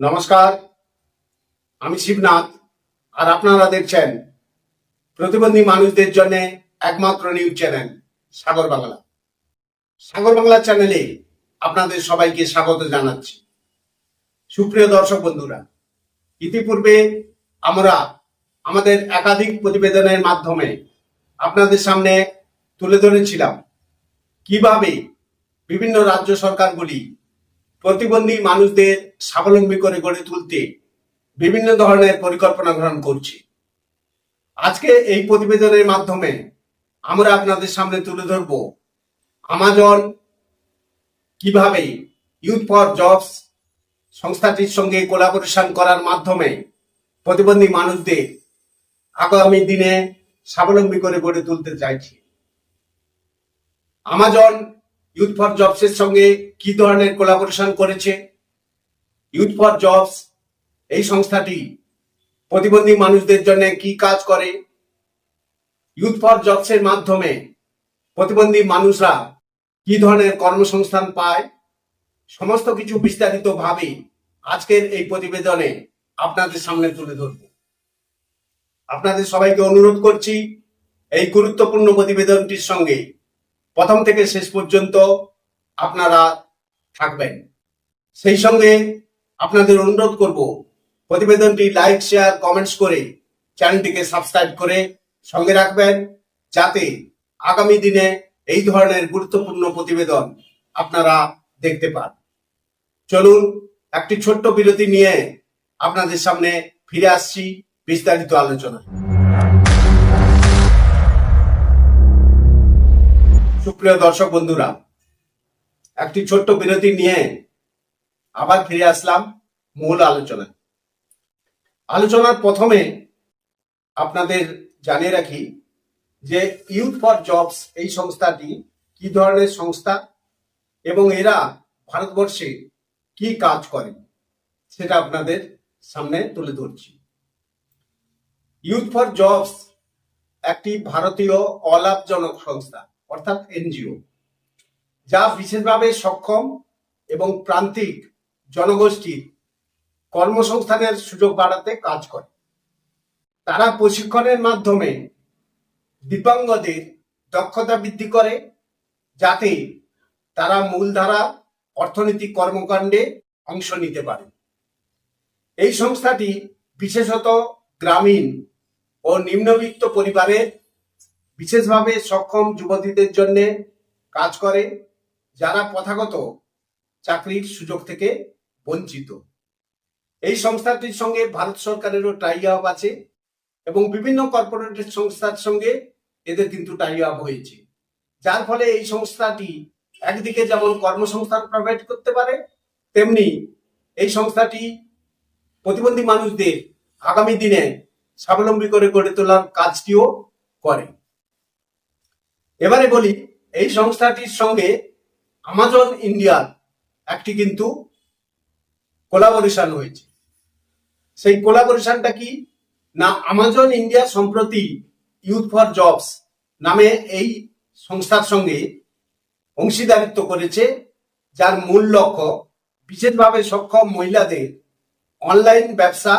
নমস্কার, আমি শিবনাথ, আর আপনারা দেখছেন প্রতিবন্ধী মানুষদের জন্য একমাত্র নিউজ চ্যানেল, সাগর বাংলা। সাগর বাংলা চ্যানেলে আপনাদের সবাইকে স্বাগত জানাচ্ছি। সুপ্রিয় দর্শক বন্ধুরা, ইতিপূর্বে আমরা আমাদের একাধিক প্রতিবেদনের মাধ্যমে আপনাদের সামনে তুলে ধরেছিলাম কীভাবে বিভিন্ন রাজ্য সরকারগুলি প্রতিবন্ধী মানুষদের স্বাবলম্বী করে গড়ে তুলতে বিভিন্ন ধরনের পরিকল্পনা গ্রহণ করছে। আজকে এই প্রতিবেদনের মাধ্যমে আমরা আপনাদের সামনে তুলে ধরব আমাজন কীভাবে ইউথ ফর জবস সংস্থাটির সঙ্গে কোলাবোরেশন করার মাধ্যমে প্রতিবন্ধী মানুষদের আগামী দিনে স্বাবলম্বী করে গড়ে তুলতে চাইছে। আমাজন ইউথ ফর জবসের সঙ্গে কি ধরনের কোলাবোরেশন করেছে? ইউথ ফর জবস এই সংস্থাটি প্রতিবন্ধী মানুষদের জন্য কি কাজ করে? ইউথ ফর জবসের মাধ্যমে প্রতিবন্ধী মানুষরা কি ধরনের কর্মসংস্থান পায়? সমস্ত কিছু বিস্তারিত ভাবে আজকের এই প্রতিবেদনে আপনাদের সামনে তুলে ধরব। আপনাদের সবাইকে অনুরোধ করছি এই গুরুত্বপূর্ণ প্রতিবেদনটির সঙ্গে প্রথম থেকে শেষ পর্যন্ত আপনারা থাকবেন। সেই সঙ্গে আপনাদের অনুরোধ করব, প্রতিবেদনটি লাইক শেয়ার কমেন্টস করে চ্যানেলটিকে সাবস্ক্রাইব করে সঙ্গে রাখবেন, যাতে আগামী দিনে এই ধরনের গুরুত্বপূর্ণ প্রতিবেদন আপনারা দেখতে পান। চলুন, একটি ছোট্ট বিরতি নিয়ে আপনাদের সামনে ফিরে আসছি বিস্তারিত আলোচনা সুপ্রিয় দর্শক বন্ধুরা, একটি ছোট্ট বিরতি নিয়ে আবার ফিরে আসলাম মূল আলোচনা আলোচনার প্রথমে আপনাদের জানিয়ে রাখি যে ইউথ ফর জবস এই সংস্থাটি কি ধরনের সংস্থা এবং এরা ভারতবর্ষে কি কাজ করে সেটা আপনাদের সামনে তুলে ধরছি। ইউথ ফর জবস একটি ভারতীয় অলাভজনক সংস্থা। অর্থাৎ এনজিও, যা বিশেষভাবে সক্ষম এবং প্রান্তিক জনগোষ্ঠীর কর্মসংস্থানের সুযোগ বাড়াতে কাজ করে। তারা প্রশিক্ষণের মাধ্যমে দিব্যাঙ্গদের দক্ষতা বৃদ্ধি করে, যাতে তারা মূলধারা অর্থনৈতিক কর্মকাণ্ডে অংশ নিতে পারে। এই সংস্থাটি বিশেষত গ্রামীণ ও নিম্নবিত্ত পরিবারের বিশেষভাবে সক্ষম যুবতীদের জন্য কাজ করে, যারা প্রথাগত চাকরির সুযোগ থেকে বঞ্চিত। এই সংস্থাটির সঙ্গে ভারত সরকারেরও টাই আপ আছে এবং বিভিন্ন কর্পোরেট সংস্থার সঙ্গে এদের কিন্তু টাই আপ হয়েছে। যার ফলে এই সংস্থাটি একদিকে যেমন কর্মসংস্থান প্রোভাইড করতে পারে, তেমনি এই সংস্থাটি প্রতিবন্ধী মানুষদের আগামী দিনে স্বাবলম্বী করে গড়ে তোলার কাজটিও করে। এবারে বলি, এই সংস্থাটির সঙ্গে আমাজন ইন্ডিয়ার একটি কিন্তু কোলাবোরেশন হয়েছে। সেই কোলাবোরেশনটা কি? না আমাজন ইন্ডিয়া সম্প্রতি ইউথ ফর জবস নামে এই সংস্থার সঙ্গে অংশীদারিত্ব করেছে, যার মূল লক্ষ্য বিশেষভাবে সক্ষম মহিলাদের অনলাইন ব্যবসা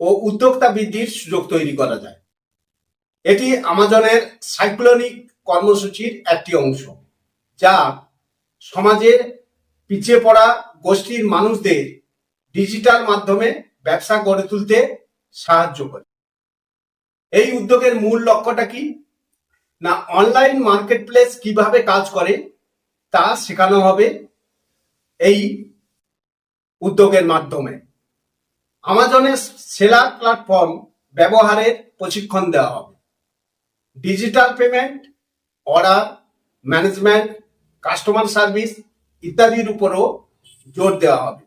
ও উদ্যোক্তা বৃদ্ধির সুযোগ তৈরি করা যায়। এটি আমাজনের সাইক্লোনিক কর্মসূচির একটি অংশ, যা সমাজের পিছিয়ে পড়া গোষ্ঠীর মানুষদের ডিজিটাল মাধ্যমে ব্যবসা গড়ে তুলতে সাহায্য করে। এই উদ্যোগের মূল লক্ষ্যটা কি? না, অনলাইন মার্কেট প্লেস কীভাবে কাজ করে, তা শেখানো হবে এই উদ্যোগের মাধ্যমে। আমাজনের সেলার প্ল্যাটফর্ম ব্যবহারের প্রশিক্ষণ দেওয়া হবে। Digital payment order management customer service ইত্যাদির উপরও জোর দেওয়া হবে।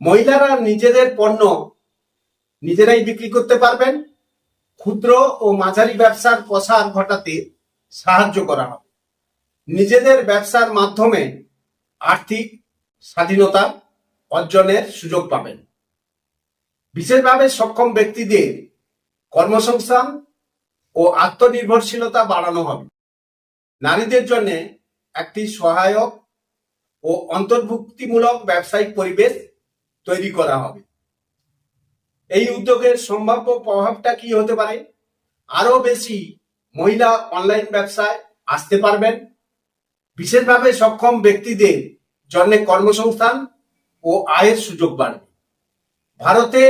মহিলারা নিজেদের পণ্য নিজেরাই বিক্রি করতে পারবেন। ক্ষুদ্র ও মাঝারি ব্যবসার প্রসার ঘটাতে সাহায্য করা হবে। নিজেদের ব্যবসার মাধ্যমে আর্থিক স্বাধীনতা অর্জনের সুযোগ পাবেন। বিশেষভাবে সক্ষম ব্যক্তিদের কর্মসংস্থান ও আত্মনির্ভরশীলতা বাড়ানো হবে। নারীদের জন্য একটি সহায়ক ও অন্তর্ভুক্তিমূলক ব্যবসায়িক পরিবেশ তৈরি করা হবে। এই উদ্যোগের সম্ভাব্য প্রভাবটা কি হতে পারে? আরও বেশি মহিলা অনলাইন ব্যবসায় আসতে পারবেন। বিশেষভাবে সক্ষম ব্যক্তিদের জন্য কর্মসংস্থান ও আয়ের সুযোগ বাড়বে। ভারতে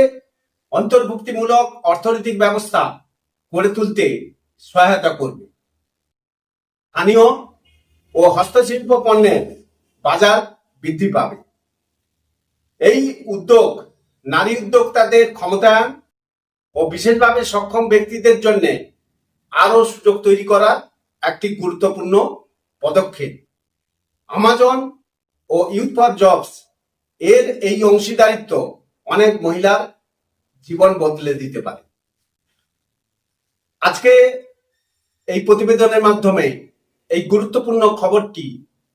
অন্তর্ভুক্তিমূলক অর্থনৈতিক ব্যবস্থা গড়ে তুলতে সহায়তা করবে। স্থানীয় ও হস্তশিল্প পণ্যের বাজার বৃদ্ধি পাবে। এই উদ্যোগ নারী উদ্যোক্তাদের ক্ষমতায়ন ও বিশেষভাবে সক্ষম ব্যক্তিদের জন্য আরও সুযোগ তৈরি করার একটি গুরুত্বপূর্ণ পদক্ষেপ। আমাজন ও ইউথ ফর জবস এর এই অংশীদারিত্ব অনেক মহিলার জীবন বদলে দিতে পারে। আজকে এই প্রতিবেদনের মাধ্যমে এই গুরুত্বপূর্ণ খবরটি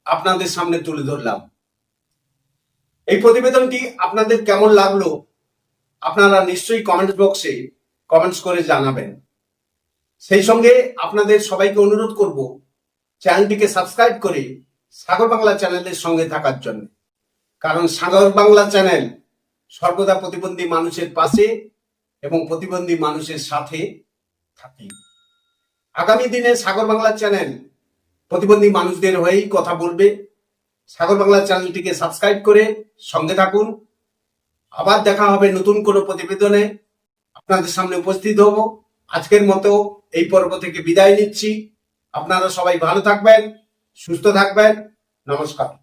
আপনাদের সামনে তুলে ধরলাম। এই প্রতিবেদনটি আপনাদের কেমন লাগল আপনারা নিশ্চয়ই কমেন্ট বক্সে কমেন্টস করে জানাবেন। সেই সঙ্গে আপনাদের সবাইকে অনুরোধ করব চ্যানেলটিকে সাবস্ক্রাইব করে সাগর বাংলা চ্যানেলের সঙ্গে থাকার জন্য। কারণ সাগর বাংলা চ্যানেল সর্বদা প্রতিবন্ধী মানুষের পাশে এবং প্রতিবন্ধী মানুষের সাথে থাকে। আগামী দিনে সাগর বাংলা চ্যানেল প্রতিবন্ধী মানুষদের হয়েই কথা বলবে। সাগর বাংলা চ্যানেলটিকে সাবস্ক্রাইব করে সঙ্গে থাকুন। আবার দেখা হবে নতুন কোনো প্রতিবেদনে। আপনাদের সামনে উপস্থিত হব। আজকের মতো এই পর্ব থেকে বিদায় নিচ্ছি। আপনারা সবাই ভালো থাকবেন, সুস্থ থাকবেন। নমস্কার।